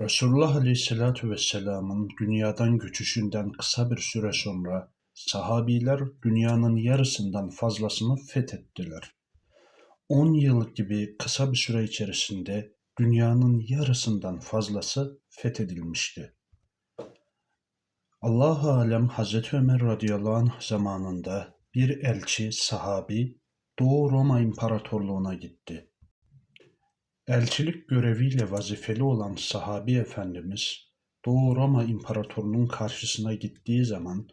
Resulullah Aleyhisselatü Vesselam'ın dünyadan göçüşünden kısa bir süre sonra sahabiler dünyanın yarısından fazlasını fethettiler. 10 yıl gibi kısa bir süre içerisinde dünyanın yarısından fazlası fethedilmişti. Allah-u Alem Hazreti Ömer radıyallahu anh zamanında bir elçi sahabi Doğu Roma İmparatorluğu'na gitti. Elçilik göreviyle vazifeli olan sahabi efendimiz Doğu Roma İmparatorluğu'nun karşısına gittiği zaman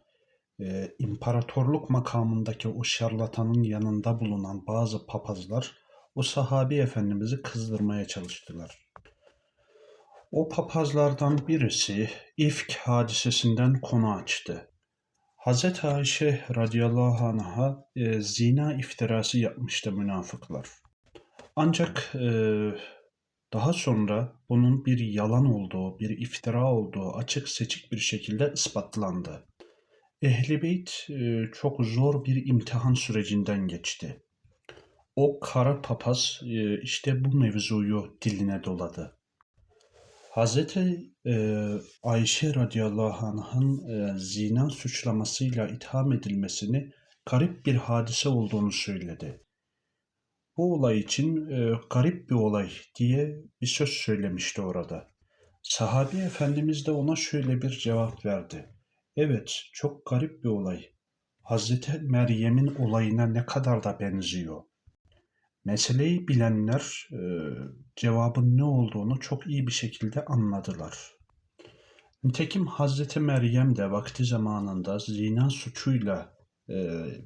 e, imparatorluk makamındaki o şarlatanın yanında bulunan bazı papazlar o sahabi efendimizi kızdırmaya çalıştılar. O papazlardan birisi ifk hadisesinden konu açtı. Hz. Ayşe radıyallahu anh'a e, zina iftirası yapmıştı münafıklar. Ancak e, daha sonra bunun bir yalan olduğu, bir iftira olduğu açık seçik bir şekilde ispatlandı. Ehli Beyt e, çok zor bir imtihan sürecinden geçti. O kara papaz e, işte bu mevzuyu diline doladı. Hazreti e, Ayşe radıyallahu anh'ın e, zina suçlamasıyla itham edilmesini garip bir hadise olduğunu söyledi. Bu olay için e, garip bir olay diye bir söz söylemişti orada. Sahabi Efendimiz de ona şöyle bir cevap verdi. Evet, çok garip bir olay. Hazreti Meryem'in olayına ne kadar da benziyor. Meseleyi bilenler e, cevabın ne olduğunu çok iyi bir şekilde anladılar. Nitekim Hazreti Meryem de vakti zamanında zina suçuyla e,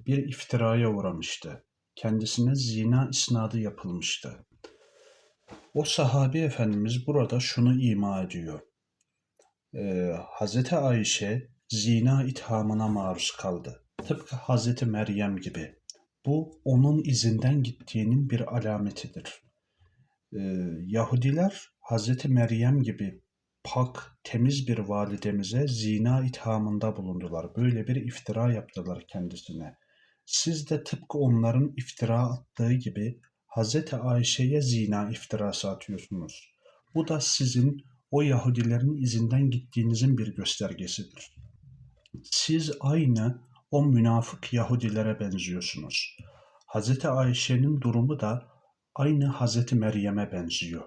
bir iftiraya uğramıştı. Kendisine zina isnadı yapılmıştı. O sahabi efendimiz burada şunu ima ediyor. E, Hazreti Ayşe zina ithamına maruz kaldı. Tıpkı Hazreti Meryem gibi. Bu onun izinden gittiğinin bir alametidir. Ee, Yahudiler Hazreti Meryem gibi pak, temiz bir validemize zina ithamında bulundular. Böyle bir iftira yaptılar kendisine. Siz de tıpkı onların iftira attığı gibi Hazreti Ayşe'ye zina iftirası atıyorsunuz. Bu da sizin o Yahudilerin izinden gittiğinizin bir göstergesidir. Siz aynı o münafık Yahudilere benziyorsunuz. Hazreti Ayşe'nin durumu da aynı Hazreti Meryem'e benziyor.